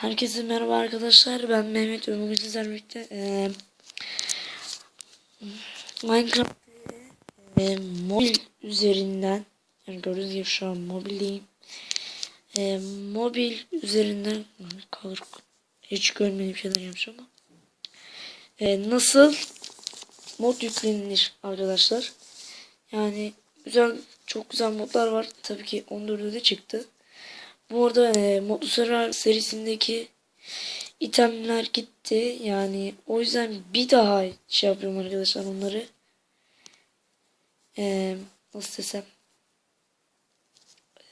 Herkese merhaba arkadaşlar. Ben Mehmet ve bugün birlikte eee Minecraft eee, mobil üzerinden yani gördüğünüz gibi şu an mobildeyim. Eee, mobil üzerinden kalır hiç görmediğim şeyler yapmış ama eee, nasıl mod yüklenilir arkadaşlar. Yani güzel çok güzel modlar var. Tabii ki 14'ü de çıktı. Bu arada e, Mutlu Survivor serisindeki itemler gitti. Yani o yüzden bir daha şey yapıyorum arkadaşlar onları. E, nasıl desem.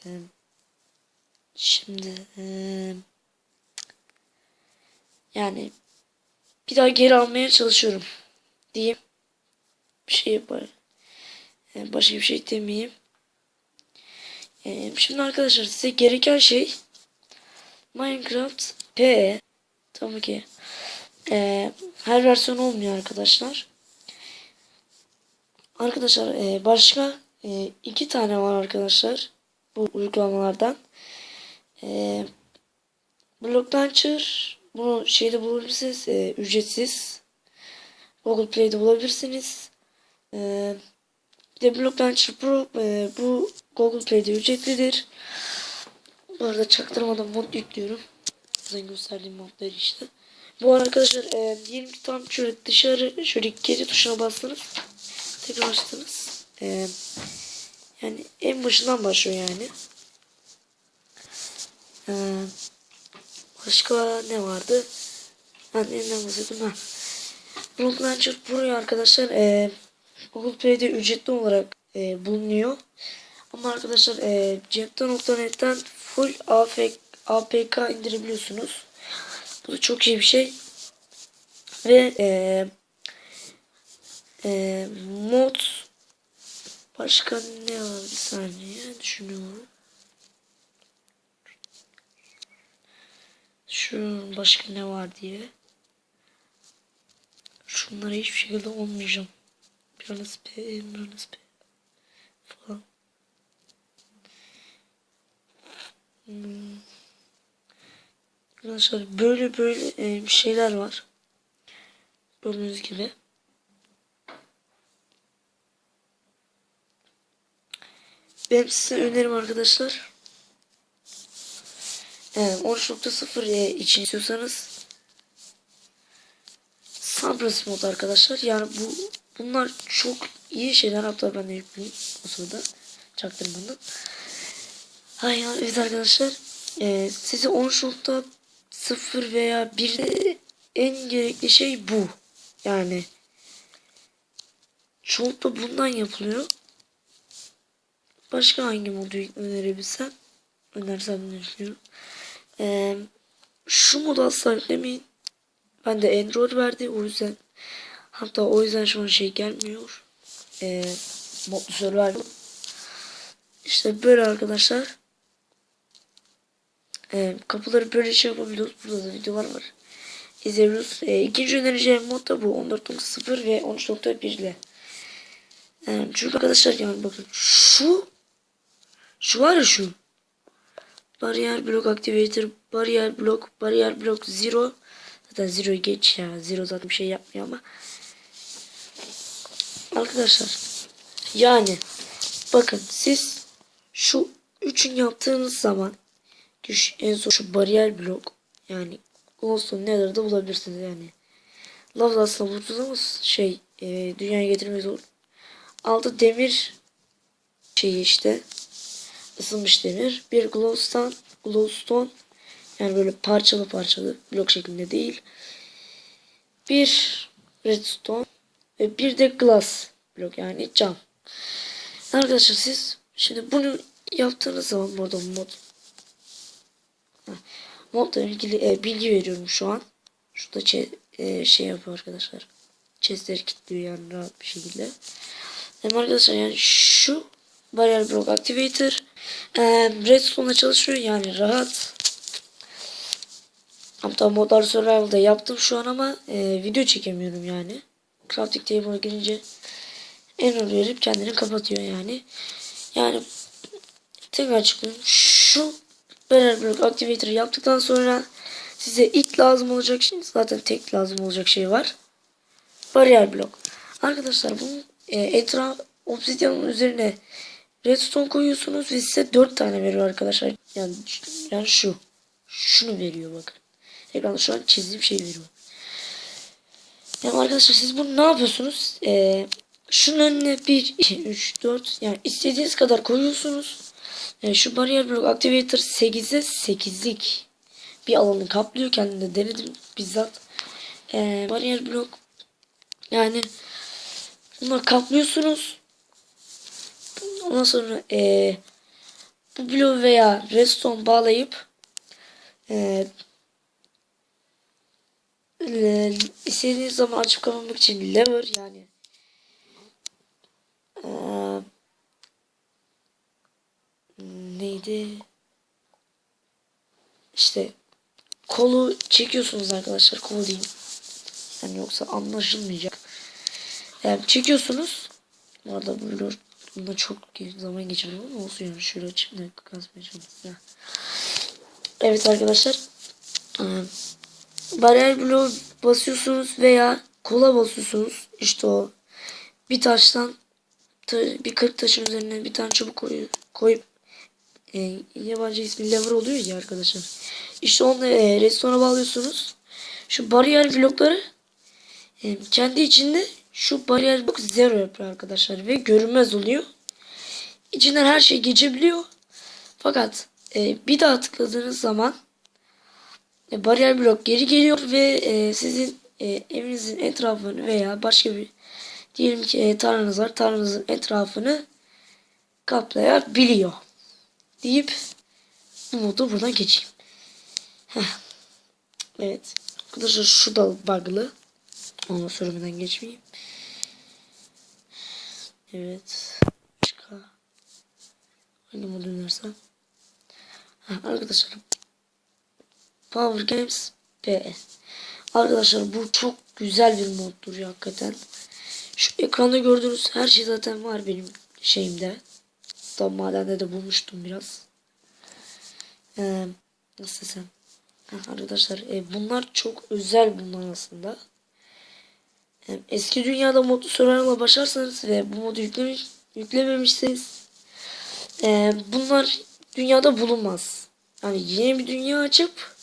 E, şimdi e, yani bir daha geri almaya çalışıyorum diyeyim. Bir şey yapar. E, başka bir şey demeyeyim. Ee, şimdi arkadaşlar size gereken şey Minecraft P tabii ki e, her versiyon olmuyor arkadaşlar. Arkadaşlar e, başka e, iki tane var arkadaşlar bu uygulamalardan. E, Block Launcher bunu şeyde bulabilirsiniz e, ücretsiz. Google Play'de bulabilirsiniz. E, bir de Block Launcher Pro e, bu Google Play'de ücretlidir. Bu arada çaktırmadan mod yüklüyorum. Size gösterdiğim modlar işte. Bu arada arkadaşlar e, diyelim ki tam şöyle dışarı şöyle geri tuşuna bastınız. Tekrar açtınız. E, yani en başından başlıyor yani. E, başka ne vardı? Ben elinden bahsedeyim. Ha. Block Launcher Pro'yu arkadaşlar e, Google Play'de ücretli olarak e, bulunuyor. Ama arkadaşlar e, cepten.net'ten full AFK, APK indirebiliyorsunuz. Bu da çok iyi bir şey. Ve e, e, mod başka ne var bir saniye düşünüyorum. Şu başka ne var diye. Şunlara hiçbir şekilde olmayacağım. Biraz P, biraz P falan. Arkadaşlar böyle böyle e, bir şeyler var. Gördüğünüz gibi. Benim size önerim arkadaşlar. Evet, 13.0 e, için istiyorsanız Sabres mod arkadaşlar. Yani bu bunlar çok iyi şeyler. Hatta ben de yükleyeyim o sırada. Çaktırmadan. Hay ya evet arkadaşlar. E, size 13.0 veya 1'de en gerekli şey bu. Yani çok da bundan yapılıyor. Başka hangi modu önerebilsem önersem ne düşünüyorum. Ee, şu modu asla yüklemeyin. Ben de Android verdi o yüzden hatta o yüzden şu an şey gelmiyor. Ee, modlu server. İşte böyle arkadaşlar. Ee, kapıları böyle şey yapabiliyoruz. Burada da videolar var. İzliyoruz. Ee, ikinci önereceğim mod da bu. 14.0 ve 13.1 ile. Ee, çünkü arkadaşlar yani bakın şu şu var ya şu. Bariyer blok activator, bariyer blok, bariyer blok zero. Zaten zero geç ya. Zero zaten bir şey yapmıyor ama. Arkadaşlar yani bakın siz şu üçün yaptığınız zaman şu, en son şu bariyer blok yani Glowstone Nether'da bulabilirsiniz yani. Lava aslında bulursunuz ama şey e, dünyaya getirmek zor. Altı demir şeyi işte ısınmış demir. Bir glowstone, glowstone yani böyle parçalı parçalı blok şeklinde değil. Bir redstone ve bir de glass blok yani cam. Arkadaşlar siz şimdi bunu yaptığınız zaman burada mod modla ilgili e, bilgi veriyorum şu an. Şurada e, şey yapıyor arkadaşlar. Chestleri kilitliyor yani rahat bir şekilde. Hem arkadaşlar yani şu Barrier Block Activator e, Redstone'da çalışıyor yani rahat. Hatta Modlar Survival'da yaptım şu an ama e, video çekemiyorum yani. Crafting Table'a girince error verip kendini kapatıyor yani. Yani tekrar çıkıyorum. Şu Barrier Block Activator'ı yaptıktan sonra size ilk lazım olacak şey zaten tek lazım olacak şey var. Bariyer blok. Arkadaşlar bunun e, etraf obsidyanın üzerine redstone koyuyorsunuz ve size 4 tane veriyor arkadaşlar. Yani yani şu. Şunu veriyor bakın. Ekranda şu an çizdiğim şey veriyor. Yani arkadaşlar siz bunu ne yapıyorsunuz? Ee, şunun önüne 1, 2, 3, 4 yani istediğiniz kadar koyuyorsunuz. Ee, şu bariyer blok activator 8'e 8'lik bir alanı kaplıyor. Kendim de denedim bizzat. Ee, bariyer blok yani bunları kaplıyorsunuz. Ondan sonra ee, bu bloğu veya redstone bağlayıp e, istediğiniz zaman açıp kapamak için lever yani ee, neydi? İşte kolu çekiyorsunuz arkadaşlar kolu diyeyim yani yoksa anlaşılmayacak. Yani çekiyorsunuz. Bu arada böyle bunda çok zaman geçirdim ama olsun yani şöyle açayım da kasmaya çalışayım evet arkadaşlar. Ee, bariyer bloğu basıyorsunuz veya kola basıyorsunuz. İşte o. Bir taştan bir kırk taşın üzerine bir tane çubuk koyup e, yabancı ismi lever oluyor ya arkadaşlar. İşte onu e, restorana bağlıyorsunuz. Şu bariyer blokları e, kendi içinde şu bariyer blok zero yapıyor arkadaşlar ve görünmez oluyor. İçinden her şey geçebiliyor. Fakat e, bir daha tıkladığınız zaman e, bariyer blok geri geliyor ve e, sizin e, evinizin etrafını veya başka bir diyelim ki e, tarlanız var tarlanızın etrafını kaplayabiliyor deyip bu modu buradan geçeyim. Heh. Evet. Arkadaşlar şu da bug'lı. Onu söylemeden geçmeyeyim. Evet. Başka. Hangi modu önersem. Arkadaşlar Power Games PE. Arkadaşlar bu çok güzel bir moddur hakikaten. Şu ekranda gördüğünüz her şey zaten var benim şeyimde. Tam madende de bulmuştum biraz. Ee, nasıl desem. arkadaşlar e, bunlar çok özel bunlar aslında. E, eski dünyada modlu survival'a başlarsanız ve bu modu yüklemiş, yüklememişseniz e, bunlar dünyada bulunmaz. Yani yeni bir dünya açıp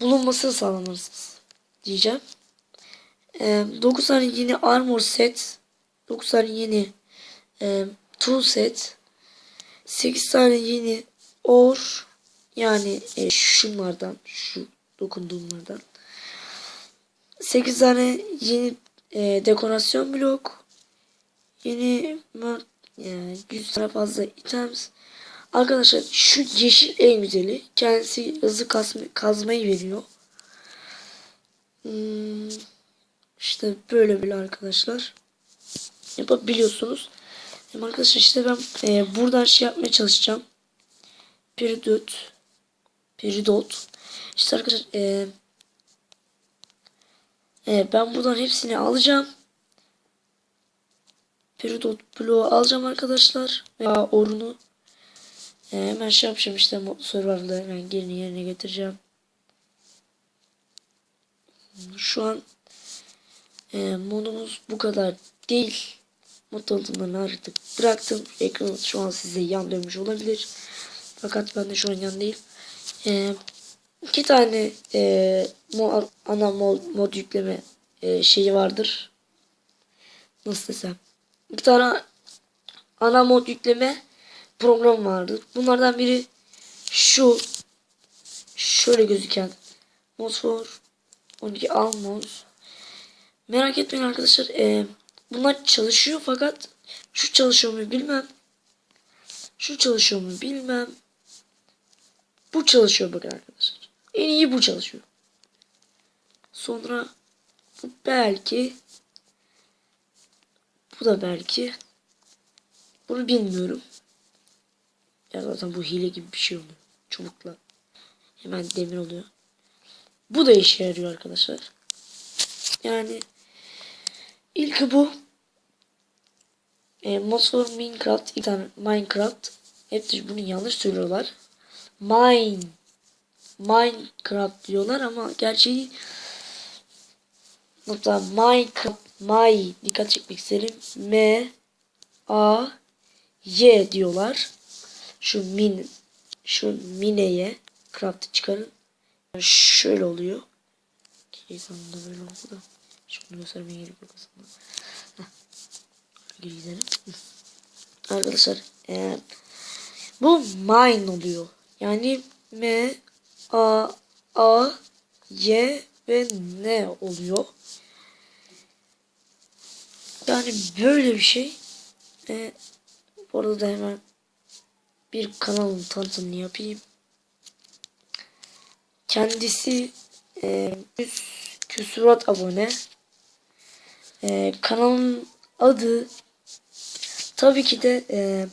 bulunmasını sağlamalısınız diyeceğim. E, 9 tane yeni armor set, 9 tane yeni e, tool set, 8 tane yeni or yani e, şunlardan, şu dokunduğumlardan. 8 tane yeni e, dekorasyon blok, yeni yani 100 tane fazla items, Arkadaşlar şu yeşil en güzeli. Kendisi hızlı kazma, kazmayı veriyor. Hmm, işte böyle böyle arkadaşlar. Yapabiliyorsunuz. Arkadaşlar işte ben e, buradan şey yapmaya çalışacağım. Peridot. Peridot. İşte arkadaşlar e, e, ben buradan hepsini alacağım. Peridot bloğu alacağım arkadaşlar. Veya orunu. E, hemen şey yapacağım işte survival'da hemen gelini yerine getireceğim. Şu an e, modumuz bu kadar değil. Mod artık bıraktım. Ekran şu an size yan dönmüş olabilir. Fakat ben de şu an yan değil. E, iki tane e, mod, ana mod, mod yükleme e, şeyi vardır. Nasıl desem. İki tane ana mod yükleme program vardı. Bunlardan biri şu şöyle gözüken Mosfor 12 Almos. Merak etmeyin arkadaşlar. E, bunlar çalışıyor fakat şu çalışıyor mu bilmem. Şu çalışıyor mu bilmem. Bu çalışıyor bakın arkadaşlar. En iyi bu çalışıyor. Sonra bu belki bu da belki bunu bilmiyorum. Ya zaten bu hile gibi bir şey oluyor. Çubukla. Hemen demir oluyor. Bu da işe yarıyor arkadaşlar. Yani ilk bu e, Mosfor Minecraft tane Minecraft hep bunu yanlış söylüyorlar. Mine Minecraft diyorlar ama gerçeği Hatta Minecraft My dikkat çekmek isterim. M A Y diyorlar. Şu min şu mineye craft çıkarın. Şöyle oluyor. Ki böyle oldu. Şunu göstermeye gerek. Arkadaşlar eğer bu mine oluyor. Yani M A A Y ve N oluyor. Yani böyle bir şey. Ve bu arada da hemen bir kanalın tanıtımını yapayım. Kendisi e, 100 küsurat abone. E, kanalın adı tabii ki de e,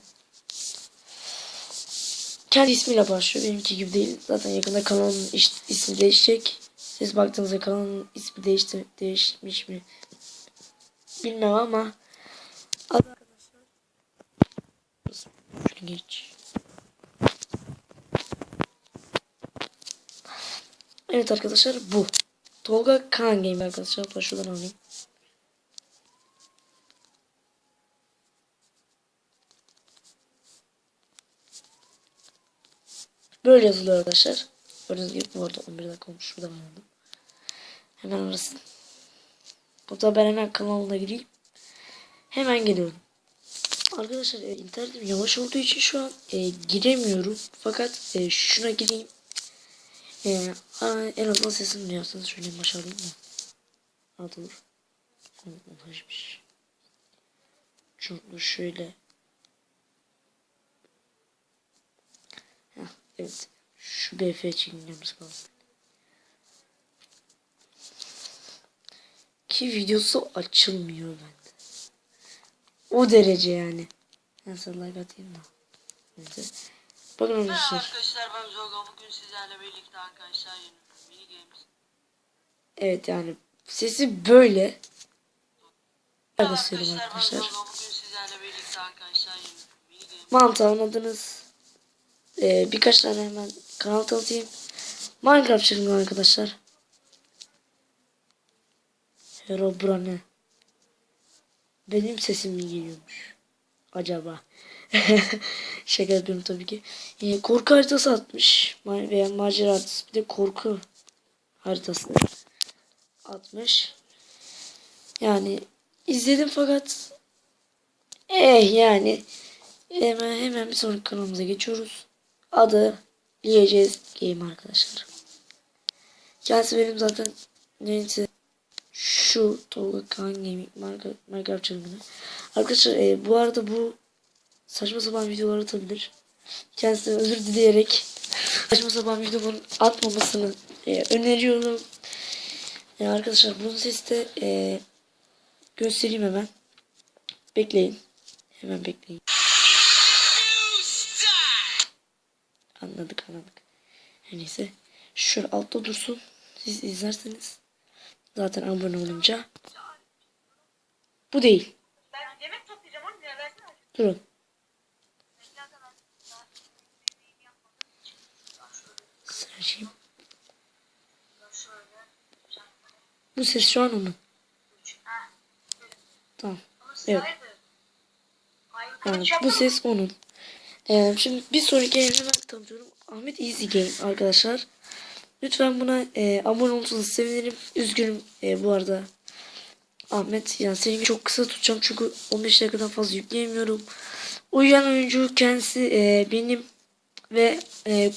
kendi ismiyle başlıyor. Benimki gibi değil. Zaten yakında kanalın iş- ismi değişecek. Siz baktığınızda kanalın ismi değişti, değişmiş mi bilmem ama adı arkadaşlar geç. Evet arkadaşlar bu. Tolga Kaan Game arkadaşlar. Şuradan alayım. Böyle yazılıyor arkadaşlar. Gördüğünüz gibi bu arada 11 dakika olmuş. Şuradan aldım. Hemen arasın. Hatta ben hemen kanalına gireyim. Hemen geliyorum. Arkadaşlar e, internetim yavaş olduğu için şu an e, giremiyorum. Fakat e, şuna gireyim. E, en azından sesimi duyarsanız şöyle başa alayım mı? Rahat olur. Ulaşmış. Çok şöyle. Heh, evet. Şu BF çekmemiz kaldı. Ki videosu açılmıyor bende. O derece yani. Nasıl like atayım da. Neyse. Bakın arkadaşlar. arkadaşlar ben Zoga bugün sizlerle birlikte arkadaşlar yeni mini games. Evet yani sesi böyle. Arkadaşlar arkadaşlar. Bugün sizlerle birlikte arkadaşlar yeni mini games. Mantığı anladınız. Ee, birkaç tane hemen kanal tanıtayım. Minecraft çılgın arkadaşlar. Herobrine. Benim sesim mi geliyormuş? Acaba? Şaka yapıyorum tabii ki. Ee, korku haritası atmış. Ma- Veya macera haritası. Bir de korku haritası atmış. Yani izledim fakat eh yani hemen hemen bir sonraki kanalımıza geçiyoruz. Adı Liyeceğiz Game arkadaşlar. Kendisi benim zaten neyse şu Tolga Kaan Gaming Minecraft çılgını. Arkadaşlar e, bu arada bu saçma sapan videolar atabilir. Kendisine özür dileyerek saçma sapan videoların atmamasını e, öneriyorum. E, arkadaşlar bunun sesi de e, göstereyim hemen. Bekleyin. Hemen bekleyin. Anladık anladık. Her neyse. Şöyle altta dursun. Siz izlerseniz. Zaten abone olunca. Bu değil. Durun. Search'im. Bu ses şu an onun. Tamam. Evet. Yani bu ses onun. Ee, şimdi bir sonraki yayını hemen tanıtıyorum. Ahmet Easy Game arkadaşlar. Lütfen buna e, abone olursanız sevinirim. Üzgünüm e, bu arada. Ahmet yani seni çok kısa tutacağım çünkü 15 dakikadan fazla yükleyemiyorum. Uyuyan oyuncu kendisi e, benim ve e,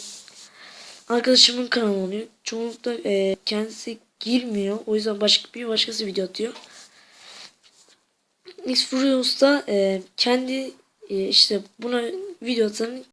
arkadaşımın kanalı oluyor. Çoğunlukla e, kendisi girmiyor. O yüzden başka bir başkası video atıyor. X Furious da e, kendi işte buna video atanın